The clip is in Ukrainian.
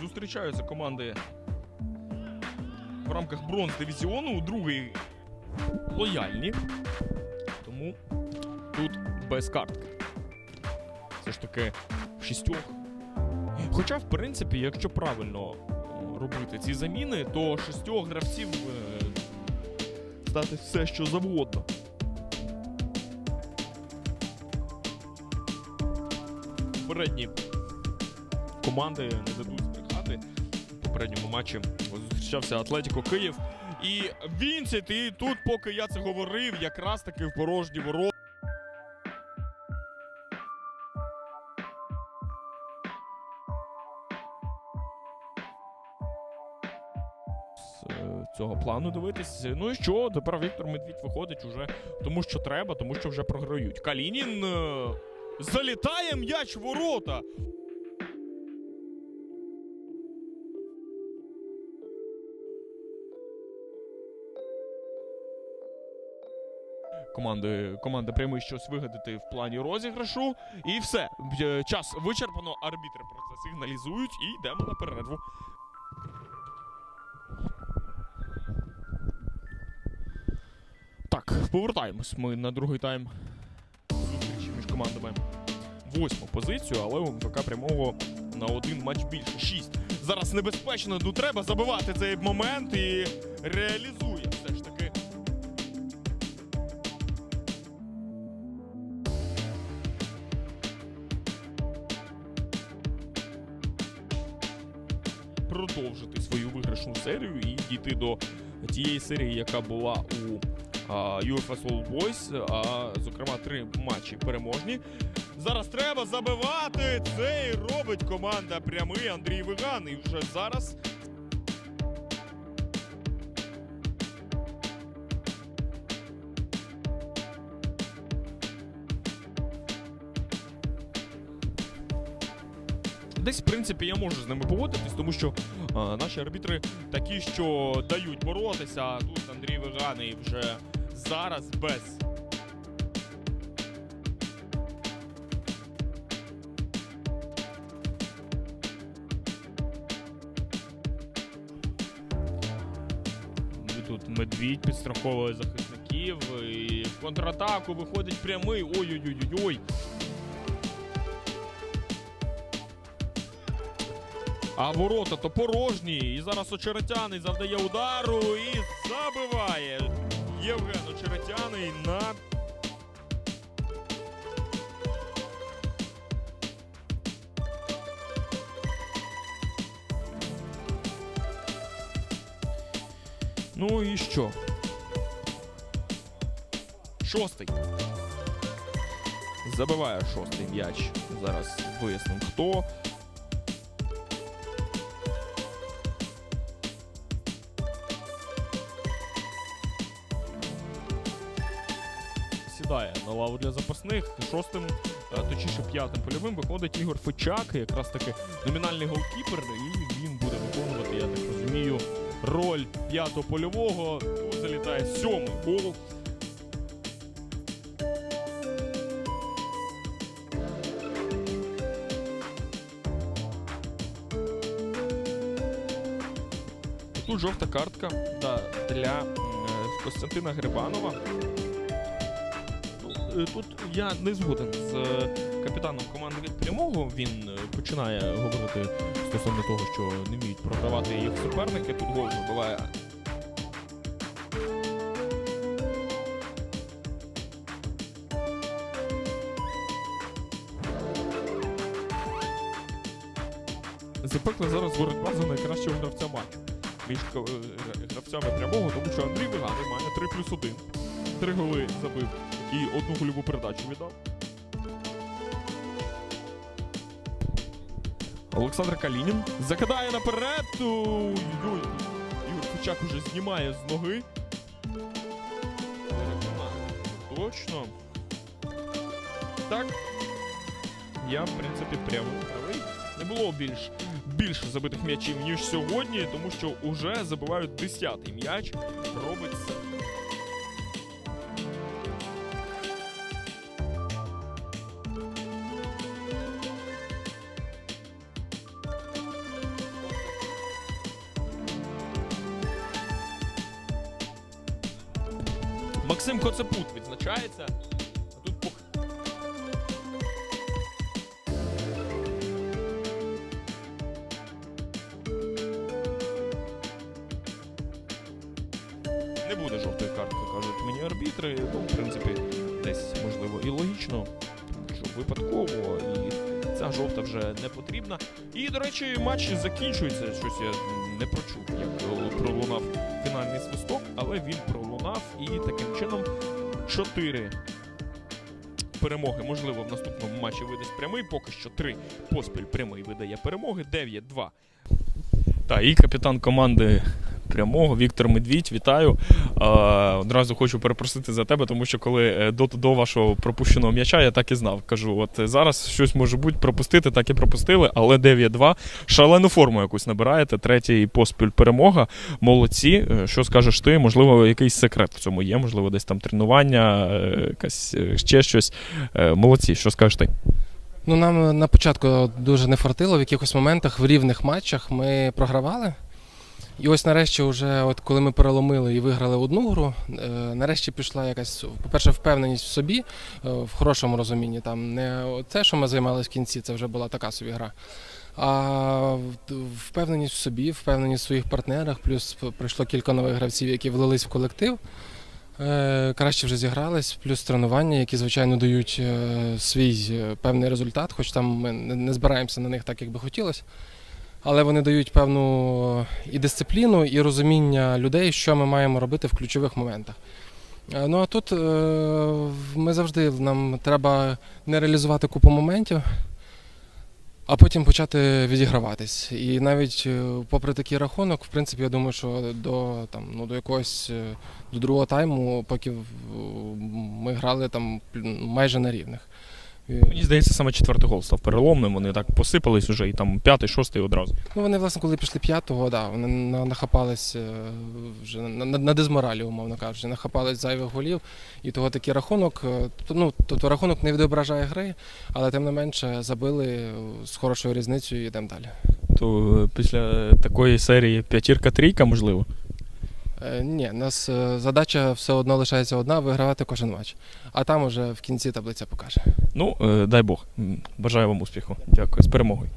Зустрічаються команди в рамках бронз дивізіону. Другий лояльні. Тому тут без картки. Це ж таки в шістьох. Хоча, в принципі, якщо правильно е, робити ці заміни, то шістьох гравців е, стати все, що завгодно. Передні команди не дадуть збрехати. В попередньому матчі зустрічався Атлетіко Київ. І Вінсент, і тут, поки я це говорив, якраз таки в порожні ворота. Цього плану дивитись. Ну і що? Тепер Віктор Медвідь виходить уже тому, що треба, тому що вже програють. Калінін е, залітає м'яч ворота. Команди, команда прямує щось вигадати в плані розіграшу. І все. Е, Час вичерпано. Арбітри про це сигналізують і йдемо на перерву. Так, повертаємось ми на другий тайм зустрічі між командами. Восьму позицію, але у МФК прямого на один матч більше. Шість. Зараз небезпечно, ну треба забивати цей момент і реалізує серію і дійти до тієї серії, яка була у UFS All Boys, а зокрема три матчі переможні. Зараз треба забивати. Це і робить команда прямий Андрій Виган. І вже зараз Десь, в принципі, я можу з ними погодитись, тому що наші арбітри такі, що дають боротися. Тут Андрій Веганий вже зараз без. Тут медвідь підстраховує захисників. І в контратаку виходить прямий. Ой-ой-ой-ой. А ворота то порожні. І зараз Очеретяний завдає удару і забиває. Євген Очеретяний на. Ну і що? Шостий. Забиває шостий м'яч. Зараз вияснимо хто. На лаву для запасних. Шостим, е, точніше п'ятим польовим виходить Ігор Фичак, якраз таки номінальний голкіпер, і він буде виконувати, я так розумію, роль п'ятого польового. Тут залітає сьомий гол. Тут жовта картка да, для е, Костянтина Грибанова. Е, тут я не згоден з е, капітаном команди від прямого. Він е, починає говорити стосовно того, що не вміють програвати їх суперники. Тут гол вибиває. Запекла зараз боротьба за найкращого гравця матчу між гравцями прямого, тому що Андрій Виганий має 3 плюс 1. Три голи забив і одну гольову передачу віддав. Олександр Калінін закидає наперед. Ігор Фучак уже знімає з ноги. Точно. Так. Я, в принципі, прямо правий. Не було більш, більше забитих м'ячів, ніж сьогодні, тому що уже забивають 10-й м'яч. Робить Максим Коцепут відзначається. А тут пох... Не буде жовтої картки, кажуть мені арбітри. Ну, в принципі, десь можливо і логічно, що випадково, і ця жовта вже не потрібна. І, до речі, матч закінчується. Щось я не почув, як пролунав фінальний свисток, але він пролунав і таким чином 4 перемоги. Можливо, в наступному матчі видасть прямий. Поки що 3 поспіль прямий видає перемоги. 9-2. Та і капітан команди прямого Віктор Медвідь. Вітаю. Одразу хочу перепросити за тебе, тому що коли е, до, до вашого пропущеного м'яча я так і знав. Кажу, от е, зараз щось може бути пропустити, так і пропустили, але 9-2. Шалену форму якусь набираєте. Третій поспіль перемога. Молодці. Е, Що скажеш ти? Можливо, якийсь секрет в цьому є, можливо, десь там тренування, якась ще щось. Молодці, що скажеш ти? Ну, нам на початку дуже не фартило в якихось моментах в рівних матчах ми програвали. І ось нарешті, вже, от коли ми переломили і виграли одну гру, е, нарешті пішла якась, по-перше, впевненість в собі, е, в хорошому розумінні. Там не те, що ми займалися в кінці, це вже була така собі гра. А впевненість в собі, впевненість в своїх партнерах, плюс прийшло кілька нових гравців, які влились в колектив. Е, Краще вже зігрались, плюс тренування, які, звичайно, дають свій певний результат, хоч там ми не збираємося на них так, як би хотілося. Але вони дають певну і дисципліну, і розуміння людей, що ми маємо робити в ключових моментах. Е, Ну а тут е, ми завжди нам треба не реалізувати купу моментів, а потім почати відіграватись. І навіть е, попри такий рахунок, в принципі, я думаю, що до, там, ну, до якогось е, до другого тайму, поки ми грали там майже на рівних. І, Мені здається, саме четвертий гол став переломним. Вони так посипались уже, і там п'ятий, шостий одразу. Ну, вони, власне, коли пішли п'ятого, да, вони нахапались е, вже на, на, на дезморалі, умовно кажучи, нахапались зайвих голів, і того такий рахунок. е, Ну, тобто рахунок не відображає гри, але тим не менше забили е, з хорошою різницею і йдемо далі. То е, після такої серії п'ятірка-трійка, можливо. Е, ні, у нас е, задача все одно лишається одна вигравати кожен матч. А там уже в кінці таблиця покаже. Ну, е, дай Бог. Бажаю вам успіху. Дякую. З перемогою.